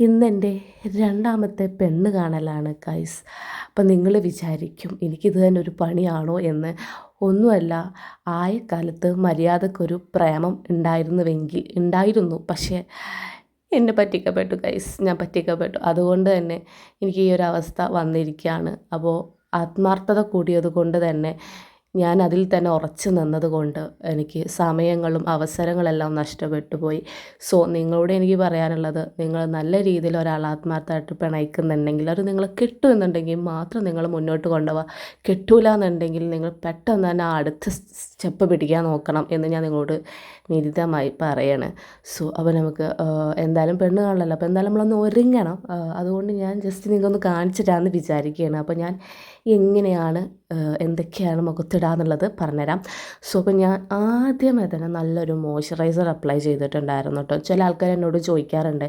ഇന്നെന്റെ രണ്ടാമത്തെ പെണ്ണ് കാണലാണ് കൈസ് അപ്പം നിങ്ങൾ വിചാരിക്കും എനിക്കിത് തന്നെ ഒരു പണിയാണോ എന്ന്. ഒന്നുമല്ല ആയ കാലത്ത് മര്യാദക്കൊരു പ്രേമം ഉണ്ടായിരുന്നുവെങ്കിൽ ഉണ്ടായിരുന്നു. പക്ഷേ എന്നെ പറ്റിക്കപ്പെട്ടു കൈസ് ഞാൻ പറ്റിക്കപ്പെട്ടു. അതുകൊണ്ട് തന്നെ എനിക്ക് ഈ ഒരു അവസ്ഥ വന്നിരിക്കുകയാണ്. അപ്പോൾ ആത്മാർത്ഥത കൂടിയത് കൊണ്ട് തന്നെ ഞാൻ അതിൽ തന്നെ ഉറച്ചു നിന്നതുകൊണ്ട് എനിക്ക് സമയങ്ങളും അവസരങ്ങളെല്ലാം നഷ്ടപ്പെട്ടു പോയി. സോ നിങ്ങളോട് എനിക്ക് പറയാനുള്ളത് നിങ്ങൾ നല്ല രീതിയിൽ ഒരാൾ ആത്മാർത്ഥമായിട്ട് പിണയിക്കുന്നുണ്ടെങ്കിൽ അത് നിങ്ങൾ കിട്ടുമെന്നുണ്ടെങ്കിൽ മാത്രം നിങ്ങൾ മുന്നോട്ട് കൊണ്ടുപോവുക കിട്ടൂല എന്നുണ്ടെങ്കിൽ നിങ്ങൾ പെട്ടെന്ന് തന്നെ അടുത്ത സ്റ്റെപ്പ് പിടിക്കാൻ നോക്കണം എന്ന് ഞാൻ നിങ്ങളോട് നിരിതമായി പറയാണ്. സോ അപ്പോൾ നമുക്ക് എന്തായാലും പെണ്ണ് കാണലല്ലോ അപ്പോൾ എന്തായാലും നമ്മളൊന്ന് ഒരുങ്ങണം. അതുകൊണ്ട് ഞാൻ ജസ്റ്റ് നിങ്ങൾക്കൊന്ന് കാണിച്ചിട്ടാന്ന് വിചാരിക്കുകയാണ്. അപ്പോൾ ഞാൻ എങ്ങനെയാണ് എന്തൊക്കെയാണ് മുഖത്തിടാന്നുള്ളത് പറഞ്ഞുതരാം. സോ അപ്പോൾ ഞാൻ ആദ്യമേ തന്നെ നല്ലൊരു മോയ്സ്ചറൈസർ അപ്ലൈ ചെയ്തിട്ടുണ്ടായിരുന്നു കേട്ടോ. ചില ആൾക്കാർ എന്നോട് ചോദിക്കാറുണ്ട്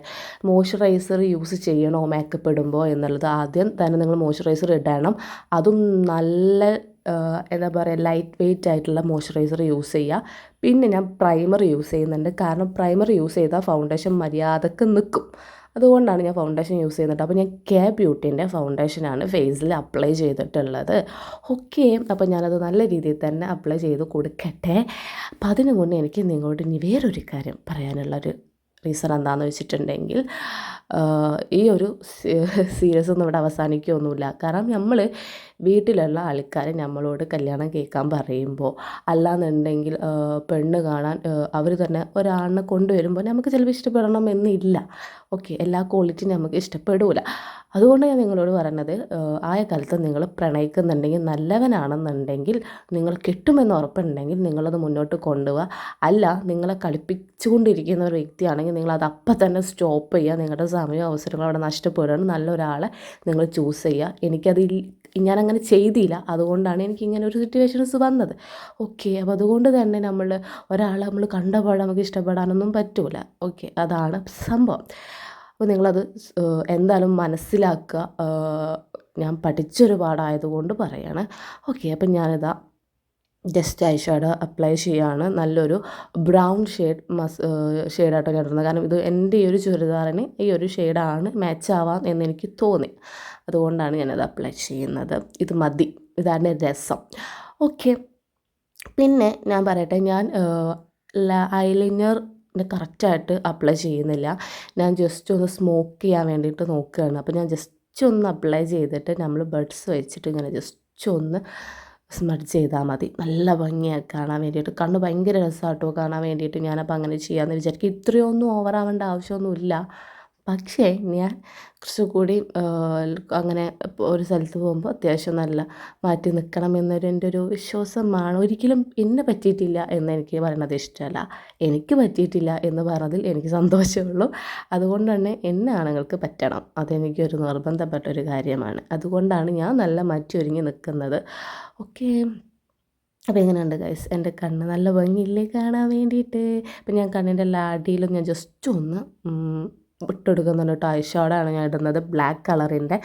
മോയ്സ്ചറൈസർ യൂസ് ചെയ്യണോ? മേക്കപ്പ് ഇടുമ്പോൾ എന്നുള്ളത് ആദ്യം തന്നെ നിങ്ങൾ മോയ്സ്ചറൈസർ ഇടണം. അതും നല്ല എന്താ പറയുക ലൈറ്റ് വെയിറ്റ് ആയിട്ടുള്ള മോയ്സ്ചറൈസർ യൂസ് ചെയ്യുക. പിന്നെ ഞാൻ പ്രൈമർ യൂസ് ചെയ്യുന്നുണ്ട്. കാരണം പ്രൈമർ യൂസ് ചെയ്താൽ ഫൗണ്ടേഷൻ മര്യാദയ്ക്ക് നിൽക്കും അതുകൊണ്ടാണ് ഞാൻ ഫൗണ്ടേഷൻ യൂസ് ചെയ്യുന്നത്. അപ്പോൾ ഞാൻ കെ ബ്യൂട്ടീന്റെ ഫൗണ്ടേഷനാണ് ഫേസിൽ അപ്ലൈ ചെയ്തിട്ടുള്ളത്. ഓക്കെ അപ്പോൾ ഞാനത് നല്ല രീതിയിൽ തന്നെ അപ്ലൈ ചെയ്ത് കൊടുക്കട്ടെ. അപ്പം അതിനു മുന്നേ എനിക്ക് നിങ്ങളോട് ഇനി വേറൊരു കാര്യം പറയാനുള്ളൊരു റീസൺ എന്താണെന്ന് വെച്ചിട്ടുണ്ടെങ്കിൽ ഈ ഒരു സീരിയസ് ഒന്നും ഇവിടെ അവസാനിക്കുകയൊന്നുമില്ല കാരണം നമ്മൾ വീട്ടിലുള്ള ആൾക്കാർ നമ്മളോട് കല്യാണം കേൾക്കാൻ പറയുമ്പോൾ അല്ലാന്നുണ്ടെങ്കിൽ പെണ്ണ് കാണാൻ അവർ തന്നെ ഒരാളിനെ കൊണ്ടുവരുമ്പോൾ നമുക്ക് ചിലപ്പോൾ ഇഷ്ടപ്പെടണം എന്നില്ല. ഓക്കെ എല്ലാ ക്വാളിറ്റിയും നമുക്ക് ഇഷ്ടപ്പെടില്ല അതുകൊണ്ട് ഞാൻ നിങ്ങളോട് പറയുന്നത് ആയ കാലത്ത് നിങ്ങൾ പ്രണയിക്കുന്നുണ്ടെങ്കിൽ നല്ലവനാണെന്നുണ്ടെങ്കിൽ നിങ്ങൾ കിട്ടുമെന്ന് ഉറപ്പുണ്ടെങ്കിൽ നിങ്ങളത് മുന്നോട്ട് കൊണ്ടുപോവുക അല്ല നിങ്ങളെ കളിപ്പിച്ചുകൊണ്ടിരിക്കുന്ന ഒരു വ്യക്തിയാണെങ്കിൽ നിങ്ങൾ അത് അപ്പം തന്നെ സ്റ്റോപ്പ് ചെയ്യുക. നിങ്ങളുടെ സമയവും അവസരങ്ങളും അവിടെ നഷ്ടപ്പെടുകയാണ്. നല്ലൊരാളെ നിങ്ങൾ ചൂസ് ചെയ്യുക. എനിക്കത് ഞാനങ്ങനെ ചെയ്തില്ല. അതുകൊണ്ടാണ് എനിക്ക് ഇങ്ങനെ ഒരു സിറ്റുവേഷൻസ് വന്നത്. ഓക്കെ അപ്പോൾ അതുകൊണ്ട് തന്നെ നമ്മൾ ഒരാളെ നമ്മൾ കണ്ടപാടെ നമുക്ക് ഇഷ്ടപ്പെടാനൊന്നും പറ്റൂല. ഓക്കെ അതാണ് സംഭവം. അപ്പോൾ നിങ്ങളത് എന്തായാലും മനസ്സിലാക്കുക. ഞാൻ പഠിച്ചൊരു പാടായതുകൊണ്ട് പറയാണ്. ഓക്കെ അപ്പം ഞാനിതാ ജസ്റ്റ് ഐ ഷാഡോ അപ്ലൈ ചെയ്യുകയാണ് നല്ലൊരു ബ്രൗൺ ഷെയ്ഡ് മസ് ഷെയ്ഡായിട്ടാണ് ഞാൻ കാരണം ഇത് എന്റെ ഈ ഒരു ചുരിദാറിന് ഈ ഒരു ഷെയ്ഡാണ് മാച്ച് ആവാം എന്നെനിക്ക് തോന്നി. അതുകൊണ്ടാണ് ഞാനത് അപ്ലൈ ചെയ്യുന്നത്. ഇത് മതി. ഇതാണ് രസം. ഓക്കെ. പിന്നെ ഞാൻ പറയട്ടെ ഞാൻ ഐലൈനർ കറക്റ്റായിട്ട് അപ്ലൈ ചെയ്യുന്നില്ല. ഞാൻ ജസ്റ്റ് ഒന്ന് സ്മോക്ക് ചെയ്യാൻ വേണ്ടിയിട്ട് നോക്കുകയാണ്. അപ്പോൾ ഞാൻ ജസ്റ്റ് ഒന്ന് അപ്ലൈ ചെയ്തിട്ട് നമ്മൾ ബഡ്സ് വെച്ചിട്ട് ഇങ്ങനെ ജസ്റ്റ് ഒന്ന് സ്മഡ് ചെയ്താൽ മതി. നല്ല ഭംഗിയായി കാണാൻ വേണ്ടിയിട്ട്. കണ്ണ് ഭയങ്കര രസമാട്ടോ കാണാൻ വേണ്ടിയിട്ട് ഞാനപ്പോൾ അങ്ങനെ ചെയ്യാമെന്ന് വിചാരിക്കും. ഇത്രയൊന്നും ഓവറാവേണ്ട ആവശ്യമൊന്നുമില്ല. പക്ഷേ ഞാൻ കുറച്ചുകൂടി അങ്ങനെ ഒരു സ്ഥലത്ത് പോകുമ്പോൾ അത്യാവശ്യം നല്ല മാറ്റി നിൽക്കണം എന്നൊരു എന്റെ ഒരു വിശ്വാസമാണ്. ഒരിക്കലും എന്നെ പറ്റിയിട്ടില്ല എന്ന് എനിക്ക് പറയണത് ഇഷ്ടമല്ല. എനിക്ക് പറ്റിയിട്ടില്ല എന്ന് പറഞ്ഞതിൽ എനിക്ക് സന്തോഷമുള്ളൂ അതുകൊണ്ട് തന്നെ എന്നെ ആണുങ്ങൾക്ക് പറ്റണം. അതെനിക്കൊരു നിർബന്ധപ്പെട്ട ഒരു കാര്യമാണ്. അതുകൊണ്ടാണ് ഞാൻ നല്ല മാറ്റി ഒരുങ്ങി നിൽക്കുന്നത്. ഓക്കെ. അപ്പോൾ എങ്ങനെയുണ്ട് ഗൈസ്? എന്റെ കണ്ണ് നല്ല ഭംഗിയില്ലേ കാണാൻ വേണ്ടിയിട്ട്? അപ്പം ഞാൻ കണ്ണിന്റെ അടിയിലും ഞാൻ ജസ്റ്റ് ഒന്ന് ഇട്ടെടുക്കുന്നുണ്ട് കേട്ടോ. ഐ ഞാൻ ഇടുന്നത്. ബ്ലാക്ക് കളറിന്റെ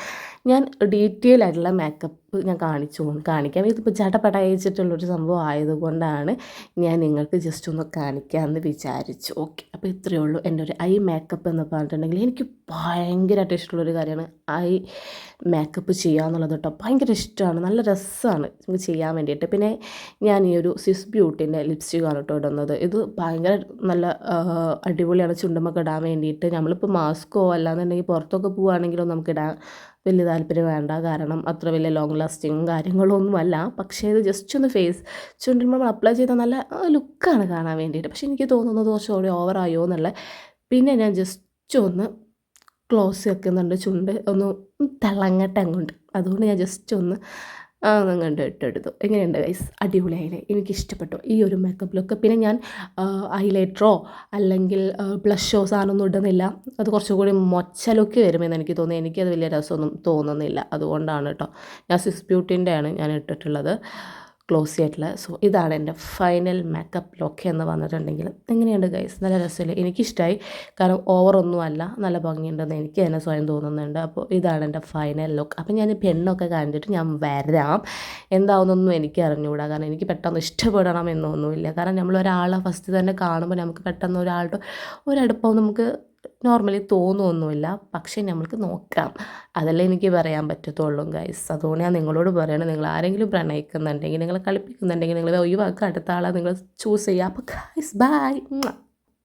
ഞാൻ ഡീറ്റെയിൽ ആയിട്ടുള്ള മേക്കപ്പ് ഞാൻ കാണിച്ചു. കാണിക്കാം ഇതിപ്പോൾ ചട്ടപ്പട അയച്ചിട്ടുള്ളൊരു സംഭവം ആയതുകൊണ്ടാണ് ഞാൻ നിങ്ങൾക്ക് ജസ്റ്റ് ഒന്ന് കാണിക്കാമെന്ന് വിചാരിച്ചു. ഓക്കെ അപ്പോൾ ഇത്രയേ ഉള്ളൂ. എന്റെ ഒരു ഐ മേക്കപ്പ് എന്ന് പറഞ്ഞിട്ടുണ്ടെങ്കിൽ എനിക്ക് ഭയങ്കരമായിട്ട് ഇഷ്ടമുള്ളൊരു കാര്യമാണ് ഐ മേക്കപ്പ് ചെയ്യുക എന്നുള്ളത് കേട്ടോ. ഭയങ്കര ഇഷ്ടമാണ്. നല്ല രസമാണ് നമുക്ക് ചെയ്യാൻ വേണ്ടിയിട്ട്. പിന്നെ ഞാൻ ഈ ഒരു സിസ് ബ്യൂട്ടിന്റെ ലിപ്സ്റ്റിക്കാണ് കേട്ടോ ഇടുന്നത്. ഇത് ഭയങ്കര നല്ല അടിപൊളിയാണ്. ചുണ്ടുമൊക്കെ ഇടാൻ വേണ്ടിയിട്ട്. നമ്മളിപ്പോൾ മാസ്കോ അല്ലാന്നുണ്ടെങ്കിൽ പുറത്തൊക്കെ പോവുകയാണെങ്കിലോ നമുക്ക് ഇടാൻ വലിയ താല്പര്യം വേണ്ട. കാരണം അത്ര വലിയ ലോങ് ലാസ്റ്റിങ്ങും കാര്യങ്ങളൊന്നും അല്ല. പക്ഷേ ഇത് ജസ്റ്റ് ഒന്ന് ഫേസ് ചുണ്ടിൽ നമ്മൾ അപ്ലൈ ചെയ്താൽ നല്ല ലുക്കാണ് കാണാൻ വേണ്ടിയിട്ട്. പക്ഷേ എനിക്ക് തോന്നുന്നത് കുറച്ചുകൂടി ഓവറായോ എന്നുള്ള. പിന്നെ ഞാൻ ജസ്റ്റ് ഒന്ന് ക്ലോസ് വെക്കുന്നുണ്ട് ചുണ്ട്. ഒന്ന് തിളങ്ങട്ടെ അങ്ങോട്ട്. അതുകൊണ്ട് ഞാൻ ജസ്റ്റ് ഒന്ന് അങ്ങോട്ട് ഇട്ടെടുത്തു. എങ്ങനെയുണ്ട് ഗൈസ് അടിപൊളിയായില്ലേ? എനിക്ക് ഇഷ്ടപ്പെട്ടു ഈ ഒരു മേക്കപ്പ് ലുക്ക് പിന്നെ ഞാൻ ഹൈലൈറ്ററോ അല്ലെങ്കിൽ ബ്ലഷോ സാധനമൊന്നും ഇടുന്നില്ല. അത് കുറച്ചുകൂടി മൊച്ച ലുക്ക് വരുമെന്ന് എനിക്ക് തോന്നി എനിക്കത് വലിയ രസമൊന്നും തോന്നുന്നില്ല. അതുകൊണ്ടാണ് കേട്ടോ ഞാൻ സിസ് ബ്യൂട്ടിന്റെയാണ് ഞാൻ ഇട്ടിട്ടുള്ളത്. ക്ലോസി ആയിട്ടുള്ള. സോ ഇതാണ് എന്റെ ഫൈനൽ മേക്കപ്പ് ലുക്ക് എന്ന് പറഞ്ഞിട്ടുണ്ടെങ്കിൽ. എങ്ങനെയുണ്ട് ഗൈസ് നല്ല രസമില്ല? എനിക്കിഷ്ടമായി കാരണം ഓവറൊന്നും അല്ല. നല്ല ഭംഗിയുണ്ടെന്ന് എനിക്ക് തന്നെ സ്വയം തോന്നുന്നുണ്ട്. അപ്പോൾ ഇതാണ് എന്റെ ഫൈനൽ ലുക്ക് അപ്പോൾ ഞാൻ പെണ്ണൊക്കെ കണ്ടിട്ട് ഞാൻ വരാം. എന്താവുന്നൊന്നും എനിക്ക് അറിഞ്ഞുകൂടാ കാരണം എനിക്ക് പെട്ടെന്ന് ഇഷ്ടപ്പെടണം എന്നൊന്നുമില്ല. കാരണം നമ്മൾ ഒരാളെ ഫസ്റ്റ് തന്നെ കാണുമ്പോൾ നമുക്ക് പെട്ടെന്ന് ഒരാളുടെ ഒരടുപ്പം നമുക്ക് നോർമലി തോന്നുമൊന്നുമില്ല പക്ഷേ നമ്മൾക്ക് നോക്കാം. അതല്ലേ എനിക്ക് പറയാൻ പറ്റത്തുള്ളൂ ഗൈസ് അതുകൊണ്ട് ഞാൻ നിങ്ങളോട് പറയണം നിങ്ങൾ ആരെങ്കിലും പ്രണയിക്കുന്നുണ്ടെങ്കിൽ നിങ്ങളെ കളിപ്പിക്കുന്നുണ്ടെങ്കിൽ നിങ്ങൾ ഒഴിവാക്കുക. അടുത്ത ആളെ നിങ്ങൾ ചൂസ് ചെയ്യുക. അപ്പോൾ ഗൈസ് ബൈ